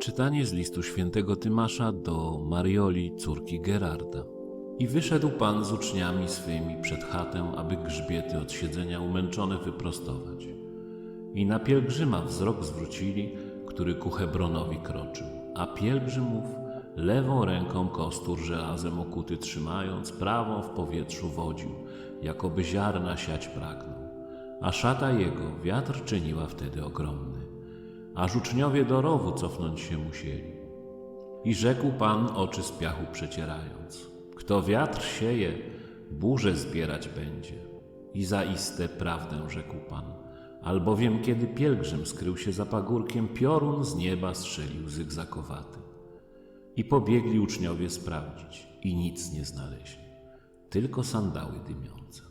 Czytanie z listu świętego Tymasza do Marioli, córki Gerarda. I wyszedł Pan z uczniami swymi przed chatę, aby grzbiety od siedzenia umęczone wyprostować. I na pielgrzyma wzrok zwrócili, który ku Hebronowi kroczył, a pielgrzymów lewą ręką kostur żelazem okuty trzymając, prawą w powietrzu wodził, jakoby ziarna siać pragnął. A szata jego wiatr czyniła wtedy ogromny, aż uczniowie do rowu cofnąć się musieli. I rzekł Pan oczy z piachu przecierając: Kto wiatr sieje, burzę zbierać będzie. I zaiste prawdę rzekł Pan, albowiem kiedy pielgrzym skrył się za pagórkiem, piorun z nieba strzelił zygzakowaty. I pobiegli uczniowie sprawdzić, i nic nie znaleźli, tylko sandały dymiące.